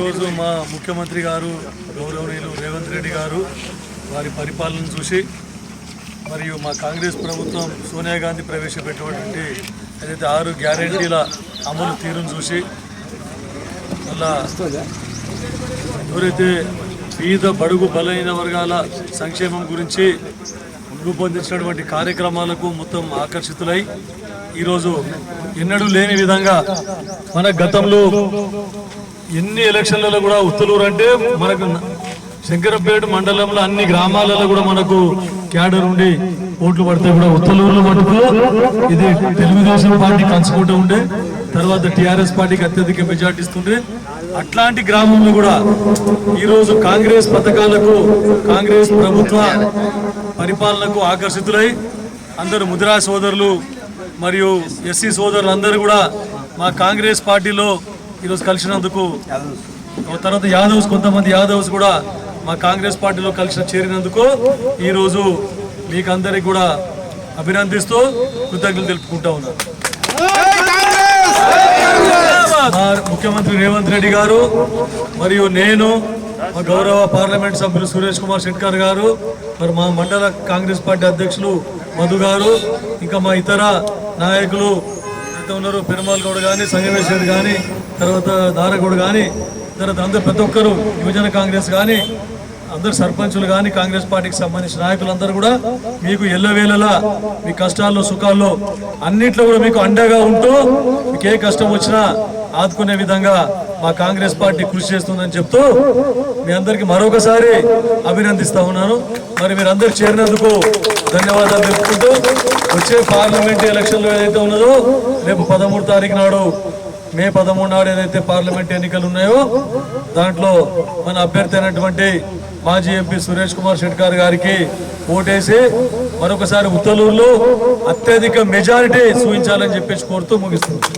ఈరోజు మా ముఖ్యమంత్రి గారు గౌరవనీయులు రేవంత్ రెడ్డి గారు వారి పరిపాలన చూసి మరియు మా కాంగ్రెస్ ప్రభుత్వం సోనియా గాంధీ ప్రవేశపెట్టినటువంటి ఏదైతే ఆరు గ్యారెంటీల అమలు తీరును చూసి మళ్ళా ఎవరైతే పేద బడుగు బలైన వర్గాల సంక్షేమం గురించి రూపొందించినటువంటి కార్యక్రమాలకు మొత్తం ఆకర్షితులై ఈరోజు ఎన్నడూ లేని విధంగా మన గతంలో ఎన్ని ఎలక్షన్లలో కూడా ఉత్తలూరు అంటే మనకు శంకరపేట మండలంలో అన్ని గ్రామాలలో కూడా మనకు క్యాడర్ ఉండి ఓట్లు పడితే కూడా ఉత్తలూరులో మటుకు ఇది తెలుగుదేశం పార్టీ కంచుకుంటూ ఉండే తర్వాత టిఆర్ఎస్ పార్టీకి అత్యధిక మెజార్టీ ఇస్తుండే. అట్లాంటి గ్రామంలో కూడా ఈరోజు కాంగ్రెస్ పథకాలకు కాంగ్రెస్ ప్రభుత్వ పరిపాలనకు ఆకర్షితులై అందరూ ముద్రా సోదరులు మరియు ఎస్సీ సోదరులు అందరూ కూడా మా కాంగ్రెస్ పార్టీలో ఈరోజు కలిసినందుకు తర్వాత యాదవ్స్ కొంతమంది యాదవ్స్ కూడా మా కాంగ్రెస్ పార్టీలో కలిసి చేరినందుకు ఈరోజు మీకు అందరికి కూడా అభినందిస్తూ కృతజ్ఞతలు తెలుపుకుంటా ఉన్నాను ముఖ్యమంత్రి రేవంత్ రెడ్డి గారు మరియు నేను మా గౌరవ పార్లమెంట్ సభ్యులు సురేష్ కుమార్ శెట్కర్ గారు మరి మా మండల కాంగ్రెస్ పార్టీ అధ్యక్షులు మధు గారు ఇంకా మా ఇతర నాయకులు ఎవరైతే ఉన్నారో పెరుమాల్ గౌడ్ కానీ సంగమేశ్వర్ కానీ తర్వాత దారగౌడ్ కానీ తర్వాత అందరు ప్రతి ఒక్కరు యువజన కాంగ్రెస్ కానీ అందరు సర్పంచులు కానీ కాంగ్రెస్ పార్టీకి సంబంధించిన నాయకులందరూ కూడా మీకు ఎల్లవేళలా మీ కష్టాల్లో సుఖాల్లో అన్నిట్లో కూడా మీకు అండగా ఉంటూ మీకు ఏ కష్టం వచ్చినా ఆదుకునే విధంగా మా కాంగ్రెస్ పార్టీ కృషి చేస్తుందని చెప్తూ మీ అందరికీ మరొకసారి అభినందిస్తా ఉన్నాను. మరి మీరు అందరు చేరినందుకు ధన్యవాదాలు తెలుపుకుంటూ వచ్చే పార్లమెంట్ ఎలక్షన్లో ఏదైతే ఉన్నదో రేపు పదమూడు తారీఖు నాడు మే పదమూడు నాడు ఏదైతే పార్లమెంట్ ఎన్నికలు ఉన్నాయో దాంట్లో మన అభ్యర్థి అయినటువంటి మాజీ ఎంపీ సురేష్ కుమార్ షెట్కార్ గారికి ఓటేసి మరొకసారి ఉత్తలూరులో అత్యధిక మెజారిటీ చూపించాలని చెప్పేసి కోరుతూ ముగిస్తుంది